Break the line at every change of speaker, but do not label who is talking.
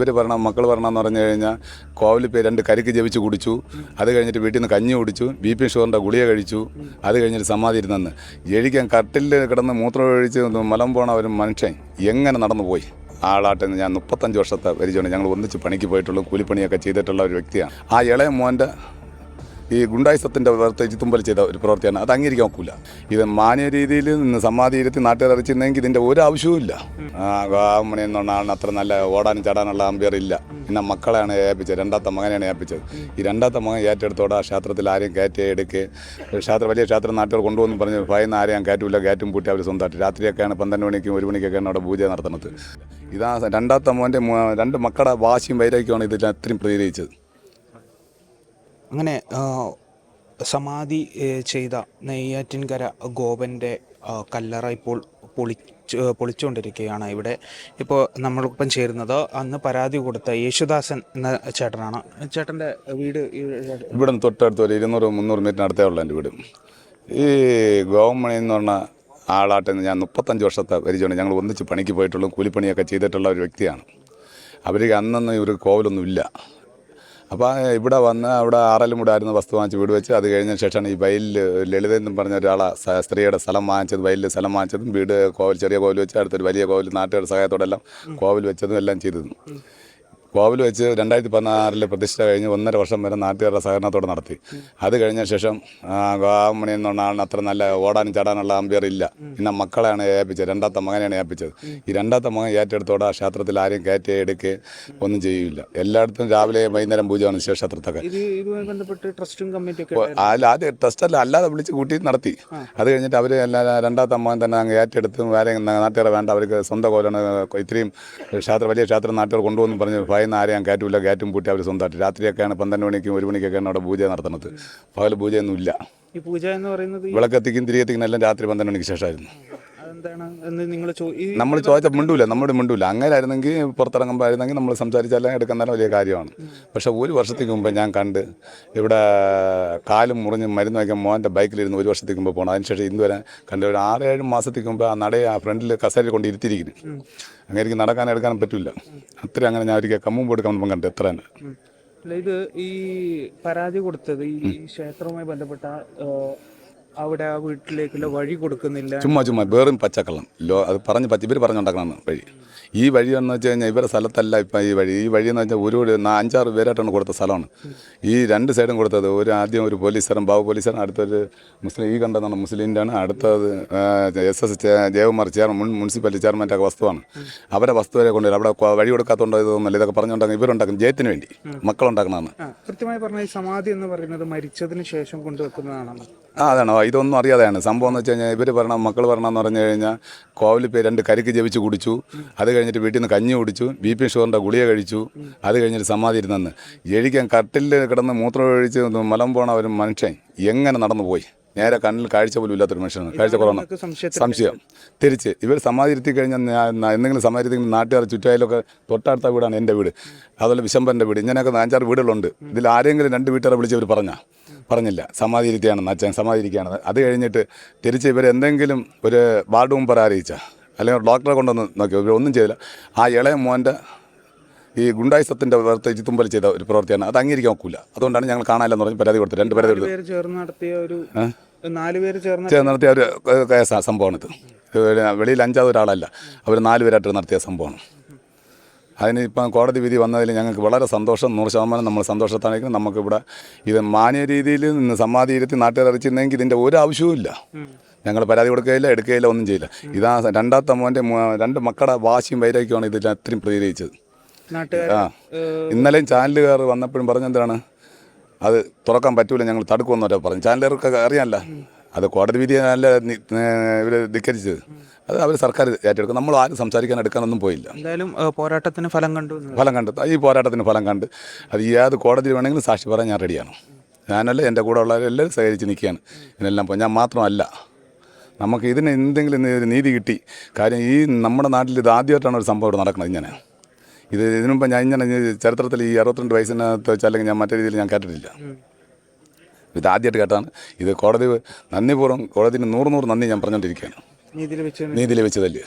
ഇവർ പറഞ്ഞ മക്കൾ പറഞ്ഞെന്ന് പറഞ്ഞു കഴിഞ്ഞാൽ കോവിൽ പേ രണ്ട് കരിക്ക് ജപിച്ച് കുടിച്ചു. അത് കഴിഞ്ഞിട്ട് വീട്ടിൽ നിന്ന് കഞ്ഞി കുടിച്ചു ബി പി ഷുഗറിന്റെ ഗുളിക കഴിച്ചു. അത് കഴിഞ്ഞിട്ട് സമാധി ഇരുന്നെന്ന് എഴിക്കാൻ കട്ടിൽ കിടന്ന് മൂത്രം ഒഴിച്ച് മലം പോണ ഒരു മനുഷ്യൻ എങ്ങനെ നടന്നു പോയി? ആളാട്ടെ ഞാൻ മുപ്പത്തഞ്ച് വർഷത്തെ പരിചയമാണ് ഞങ്ങൾ ഒന്നിച്ച് പണിക്ക് പോയിട്ടുള്ളൂ കൂലിപ്പണിയൊക്കെ ചെയ്തിട്ടുള്ള ഒരു വ്യക്തിയാണ്. ആ ഇളയ മോന്റെ ഈ ഗുണ്ടായിസത്തിന്റെ പ്രത്യേകിച്ച് തുമ്പൽ ചെയ്ത ഒരു പ്രവൃത്തിയാണ്. അത് അംഗീകരിക്കാൻ ഒക്കില്ല. ഇത് മാന്യ രീതിയിൽ നിന്ന് സമാധി ഇരുത്തി നാട്ടുകാർ അറിയിച്ചിരുന്നെങ്കിൽ ഇതിന്റെ ഒരു ആവശ്യവും ഇല്ല. ആ ഗാമണി എന്നുള്ള അത്ര നല്ല ഓടാനും ചാടാനുള്ള അമ്പിയർ ഇല്ല. പിന്നെ മക്കളെയാണ് ഏൽപ്പിച്ചത്. രണ്ടാമത്തെ മകനെയാണ് ഏൽപ്പിച്ചത്. ഈ രണ്ടാമത്തെ മകൻ ഏറ്റെടുത്തോടെ ആ ക്ഷേത്രത്തിൽ ആരെയും കയറ്റി എടുക്കുക ക്ഷേത്രം വലിയ ക്ഷേത്രം നാട്ടുകാർ കൊണ്ടുവന്ന് പറഞ്ഞ് ഭയന്ന് ആരെയും കയറ്റില്ല കയറ്റും പൂട്ടി അവർ സ്വന്തമായിട്ട്. രാത്രിയൊക്കെയാണ് പന്ത്രണ്ട് മണിക്കും ഒരു മണിക്കൊക്കെയാണ് അവിടെ പൂജ നടത്തുന്നത്. ഇതാ രണ്ടാമത്തെ മോന്റെ രണ്ട് മക്കളുടെ വാശിയും വൈരാഗ്യമാണ് ഇതിൽ അത്രയും പ്രതികരിച്ചത്
അങ്ങനെ സമാധി ചെയ്ത നെയ്യാറ്റിൻകര ഗോപന്റെ കല്ലറ ഇപ്പോൾ പൊളിച്ച് പൊളിച്ചുകൊണ്ടിരിക്കുകയാണ് ഇവിടെ ഇപ്പോൾ നമ്മളിപ്പം ചേരുന്നത് അന്ന് പരാതി കൊടുത്ത യേശുദാസൻ എന്ന ചേട്ടനാണ്. ചേട്ടന്റെ വീട്
ഇവിടെ തൊട്ടടുത്ത് ഒരു ഇരുന്നൂറ് മുന്നൂറ് മീറ്റർ അടുത്തേ ഉള്ളൂ എന്റെ വീട്. ഈ ഗോവമണി എന്ന് പറഞ്ഞ ആളാട്ടെ ഞാൻ മുപ്പത്തഞ്ച് വർഷത്തെ പരിചയമാണ് ഞങ്ങൾ ഒന്നിച്ച് പണിക്ക് പോയിട്ടുള്ളൂ കൂലിപ്പണിയൊക്കെ ചെയ്തിട്ടുള്ള ഒരു വ്യക്തിയാണ്. അവർക്ക് അന്നൊന്നും ഇവർ കോവിലൊന്നും ഇല്ല. അപ്പോൾ ഇവിടെ വന്ന് അവിടെ ആറലും കൂടെ ആയിരുന്നു വസ്തു വാങ്ങിച്ച് വീട് വെച്ച്. അത് കഴിഞ്ഞ ശേഷമാണ് ഈ വയലിൽ ലളിത എന്നും പറഞ്ഞ ഒരാളെ സ്ത്രീയുടെ സ്ഥലം വാങ്ങിച്ചത് വയലിൽ സ്ഥലം വാങ്ങിച്ചതും വീട് കോവിൽ ചെറിയ കോവിൽ വെച്ച് അടുത്തൊരു വലിയ കോവിൽ നാട്ടുകാരുടെ സഹായത്തോടെല്ലാം കോവിൽ വെച്ചതും എല്ലാം ചെയ്തതും കോവിൽ വെച്ച് രണ്ടായിരത്തി പതിനാറിലെ പ്രതിഷ്ഠ കഴിഞ്ഞ് ഒന്നര വർഷം വരെ നാട്ടുകാരുടെ സഹകരണത്തോടെ നടത്തി. അത് കഴിഞ്ഞ ശേഷം ഗോവാമണി എന്നുള്ള ആളിന് അത്ര നല്ല ഓടാനും ചാടാനുള്ള അമ്പിയർ ഇല്ല. പിന്നെ മക്കളെയാണ് ഏൽപ്പിച്ചത്. രണ്ടാമത്തെ മകനെയാണ് ഏൽപ്പിച്ചത്. ഈ രണ്ടാമത്തെ മകൻ ഏറ്റെടുത്തോടെ ആ ക്ഷേത്രത്തിൽ ആരെയും കയറ്റി എടുക്കുക ഒന്നും ചെയ്യില്ല. എല്ലായിടത്തും രാവിലെ വൈകുന്നേരം പൂജയാണ് ശിവക്ഷേത്രത്തൊക്കെ അതിൽ ആദ്യം ട്രസ്റ്റ് അല്ല അല്ലാതെ വിളിച്ച് കൂട്ടി നടത്തി. അത് കഴിഞ്ഞിട്ട് അവർ എല്ലാ രണ്ടാമത്തെ മകൻ തന്നെ അങ്ങ് ഏറ്റെടുത്തും വേറെ നാട്ടുകാരെ വേണ്ട അവർക്ക് സ്വന്തം കോലാണ് ഇത്രയും ക്ഷേത്രം വലിയ ക്ഷേത്രം നാട്ടുകാർ കൊണ്ടുവന്ന് പറഞ്ഞ് ഭയന്ന് ആരെയും കയറ്റില്ല കയറ്റും പൂട്ടി അവർ സ്വന്തമായിട്ട്. രാത്രിയൊക്കെയാണ് പന്ത്രണ്ട് മണിക്കും ഒരു മണിക്കൊക്കെയാണ് അവിടെ പൂജ നടത്തുന്നത്. പകൽ പൂജയൊന്നുമില്ല.
ഈ പൂജ എന്ന് പറയുന്നത്
വിളക്കെത്തിക്കും തിരികെത്തിക്കും എല്ലാം രാത്രി പന്ത്രണ്ട് മണിക്ക് ശേഷമായിരുന്നു.
അതെന്താണ് എന്ന് നിങ്ങൾ ചോ
നമ്മൾ ചോദിച്ച മിണ്ടൂല നമ്മുടെ മിണ്ടൂല. അങ്ങനെ ആയിരുന്നെങ്കിൽ പുറത്തിറങ്ങുമ്പോൾ ആയിരുന്നെങ്കിൽ നമ്മൾ സംസാരിച്ചാലും എടുക്കുന്നതിന് വലിയ കാര്യമാണ്. പക്ഷെ ഒരു വർഷത്തേക്ക് മുമ്പ് ഞാൻ കണ്ട് ഇവിടെ കാലും മുറിഞ്ഞ് മരുന്ന് വയ്ക്കാൻ മോന്റെ ബൈക്കിലിരുന്ന് ഒരു വർഷത്തേക്ക് മുമ്പ് പോകണം അതിനുശേഷം ഇന്ന് വരെ കണ്ട് ഒരു ആറ് ഏഴ് മാസത്തേക്ക് മുമ്പ് ആ നടയെ ആ ഫ്രണ്ടിൽ കസേരയിൽ കൊണ്ട് ഇരുത്തിയിരിക്കുന്നു. അങ്ങനെ എനിക്ക് നടക്കാൻ എടുക്കാനും പറ്റില്ല. അത്രയും അങ്ങനെ ഞാൻ ഒരിക്കൽ കമ്മും കൊടുക്കാൻ കണ്ടു എത്ര തന്നെ.
ഇത് ഈ പരാതി കൊടുത്തത് ഈ ക്ഷേത്രവുമായി ബന്ധപ്പെട്ട അവിടെ ആ വീട്ടിലേക്കുള്ള വഴി കൊടുക്കുന്നില്ല.
ചുമ്മാ ചുമ്മാ വേറും പച്ചക്കള്ളം. ലോ അത് പറഞ്ഞ് പച്ച ഇവർ പറഞ്ഞുണ്ടാക്കണം വഴി. ഈ വഴി എന്ന് വെച്ച് കഴിഞ്ഞാൽ ഇവരുടെ സ്ഥലത്തല്ല ഇപ്പം ഈ വഴി. ഈ വഴി എന്ന് വെച്ചാൽ ഒരു അഞ്ചാറ് പേരായിട്ടാണ് കൊടുത്ത സ്ഥലമാണ്. ഈ രണ്ട് സൈഡും കൊടുത്തത്. ഒരു ആദ്യം ഒരു പോലീസുകാരൻ ബാബു പോലീസുകാരൻ അടുത്തൊരു മുസ്ലിം ഈ കണ്ടതാണ് മുസ്ലിന്റെ ആണ് അടുത്തത് എസ് എസ് ജയകുമാർ ചെയർമാൻ മുൻ മുനിസിപ്പാലിറ്റി ചെയർമാന്റെ ഒക്കെ വസ്തുവാണ്. അവരെ വസ്തു വരെ കൊണ്ടുവരും. അവിടെ വഴി കൊടുക്കാത്തതുകൊണ്ട് ഇതൊന്നുമല്ല ഇതൊക്കെ പറഞ്ഞുണ്ടാക്കും ഇവരുണ്ടാക്കും ജയത്തിന് വേണ്ടി മക്കളുണ്ടാക്കുന്നതാണ്.
ആ, കൃത്യമായി പറഞ്ഞാൽ സമാധി എന്ന് പറയുന്നത് മരിച്ചതിന് ശേഷം കൊണ്ടുവെക്കുന്നതാണെന്ന്
അതാണ്. ഇതൊന്നും അറിയാതെയാണ്. സംഭവം എന്ന് വെച്ച് കഴിഞ്ഞാൽ ഇവർ പറഞ്ഞ മക്കൾ പറഞ്ഞെന്ന് പറഞ്ഞു കഴിഞ്ഞാൽ കോവിൽ പേര് രണ്ട് കരിക്ക് ജപിച്ച് കുടിച്ചു. അത് കഴിഞ്ഞിട്ട് വീട്ടിൽ നിന്ന് കഞ്ഞി കുടിച്ചു. ബി പി ഷുഗറിന്റെ ഗുളിക കഴിച്ചു. അത് കഴിഞ്ഞിട്ട് സമാധി ഇരുന്നെന്ന് എഴിക്കാൻ കട്ടിലിൽ കിടന്ന് മൂത്രം ഒഴിച്ച് മലം പോണ ഒരു മനുഷ്യൻ എങ്ങനെ നടന്നു പോയി? നേരെ കണ്ണിൽ കാഴ്ച പോലും ഇല്ലാത്തൊരു മനുഷ്യനാണ്. കാഴ്ച കുറവാണ്. സംശയം. തിരിച്ച് ഇവർ സമാധി ഇരുത്തി കഴിഞ്ഞാൽ എന്തെങ്കിലും സമാധി ഇരുത്തി നാട്ടുകാർ ചുറ്റായാലൊക്കെ തൊട്ടടുത്ത വീടാണ് എന്റെ വീട്. അതുപോലെ വിശമ്പന്റെ വീട്. ഇങ്ങനെയൊക്കെ അഞ്ചാറ് വീടുകളുണ്ട്. ഇതിൽ ആരെങ്കിലും രണ്ട് വീട്ടുകാരെ വിളിച്ച് ഇവർ പറഞ്ഞാൽ പറഞ്ഞില്ല. സമാധി ഇരിക്കുകയാണെന്ന് അച്ഛൻ സമാധി ഇരിക്കുകയാണ് അത് കഴിഞ്ഞിട്ട് തിരിച്ച് ഇവർ എന്തെങ്കിലും ഒരു വാർഡ് മുമ്പ് അറിയിച്ച അല്ലെങ്കിൽ ഡോക്ടറെ കൊണ്ടുവന്ന് നോക്കി ഇവർ ഒന്നും ചെയ്തില്ല. ആ ഇളയ മോന്റെ ഈ ഗുണ്ടായുസത്തിന്റെ പ്രത്യേകിച്ച് തുമ്പൽ ചെയ്ത ഒരു പ്രവൃത്തിയാണ് അത് അംഗീകരിക്കാൻ ഒക്കില്ല. അതുകൊണ്ടാണ് ഞങ്ങൾ കാണാനില്ലെന്ന് പറഞ്ഞ് പരാതി കൊടുത്തത്. രണ്ട് പരാതി
കൊടുത്തത്. ചേർന്ന് നടത്തിയ ഒരു ചേർന്ന്
നടത്തിയ ഒരു കേസാണ് സംഭവമാണിത് ഇത്. വെളിയിൽ അഞ്ചാമത് ഒരാളല്ല. അവർ നാല് പേരായിട്ട് നടത്തിയ സംഭവമാണ്. അതിന് ഇപ്പം കോടതി വിധി വന്നതിൽ ഞങ്ങൾക്ക് വളരെ സന്തോഷം. നൂറ് ശതമാനം നമ്മൾ സന്തോഷത്താണെങ്കിലും നമുക്കിവിടെ ഇത് മാന്യ രീതിയിൽ നിന്ന് സമാധി ഇരുത്തി നാട്ടുകാർ അറിയിച്ചിരുന്നെങ്കിൽ ഇതിന്റെ ഒരു ആവശ്യവും ഇല്ല. ഞങ്ങൾ പരാതി കൊടുക്കുകയില്ല എടുക്കുകയില്ല ഒന്നും ചെയ്യില്ല. ഇതാ രണ്ടാമത്തെ മോന്റെ രണ്ട് മക്കളുടെ വാശിയും വൈരാഗ്യമാണ് ഇതിൽ അത്രയും പ്രതികരിച്ചത്. ആ. ഇന്നലെയും ചാനലുകാർ വന്നപ്പോഴും പറഞ്ഞെന്താണ്? അത് തുറക്കാൻ പറ്റൂല ഞങ്ങൾ തടുക്കുമെന്നൊക്കെ പറഞ്ഞു. ചാനലുകാർക്ക് അറിയാമല്ല അത് കോടതി വിധി നല്ല ഇവർ ധിക്കരിച്ചത്. അത് അവർ സർക്കാർ ഏറ്റെടുക്കും. നമ്മൾ ആരും സംസാരിക്കാൻ എടുക്കാനൊന്നും പോയില്ല.
എന്തായാലും പോരാട്ടത്തിന് ഫലം കണ്ടു
ഫലം കണ്ടു. ഈ പോരാട്ടത്തിന് ഫലം കണ്ട് അത് ഏത് കോടതി വേണമെങ്കിലും സാക്ഷി പറയാൻ ഞാൻ റെഡിയാണ്. ഞാനല്ല എന്റെ കൂടെ ഉള്ളവരെല്ലാവരും സഹകരിച്ച് നിൽക്കുകയാണ്. ഇതിനെല്ലാം പോയി ഞാൻ മാത്രമല്ല. നമുക്ക് ഇതിന് എന്തെങ്കിലും നീതി കിട്ടി. കാര്യം ഈ നമ്മുടെ നാട്ടിൽ ഇത് ആദ്യമായിട്ടാണ് ഒരു സംഭവം നടക്കുന്നത് ഇങ്ങനെ. ഇത് ഇതിനു മുമ്പ് ഞാൻ ഇങ്ങനെ ചരിത്രത്തിൽ ഈ അറുപത്തിരണ്ട് വയസ്സിനകത്ത് വെച്ചാൽ ഞാൻ മറ്റേ രീതിയിൽ ഞാൻ കേട്ടിട്ടില്ല. ഇത് ആദ്യമായിട്ട് കേട്ടാണ് ഇത് കോടതി നന്ദിപൂർവം കോടതിന് നൂറ് നൂറ് നന്ദി ഞാൻ പറഞ്ഞുകൊണ്ടിരിക്കുകയാണ്.
നീതിയിൽ വെച്ചതല്ലേ
നീതി ലഭിച്ചതല്ലേ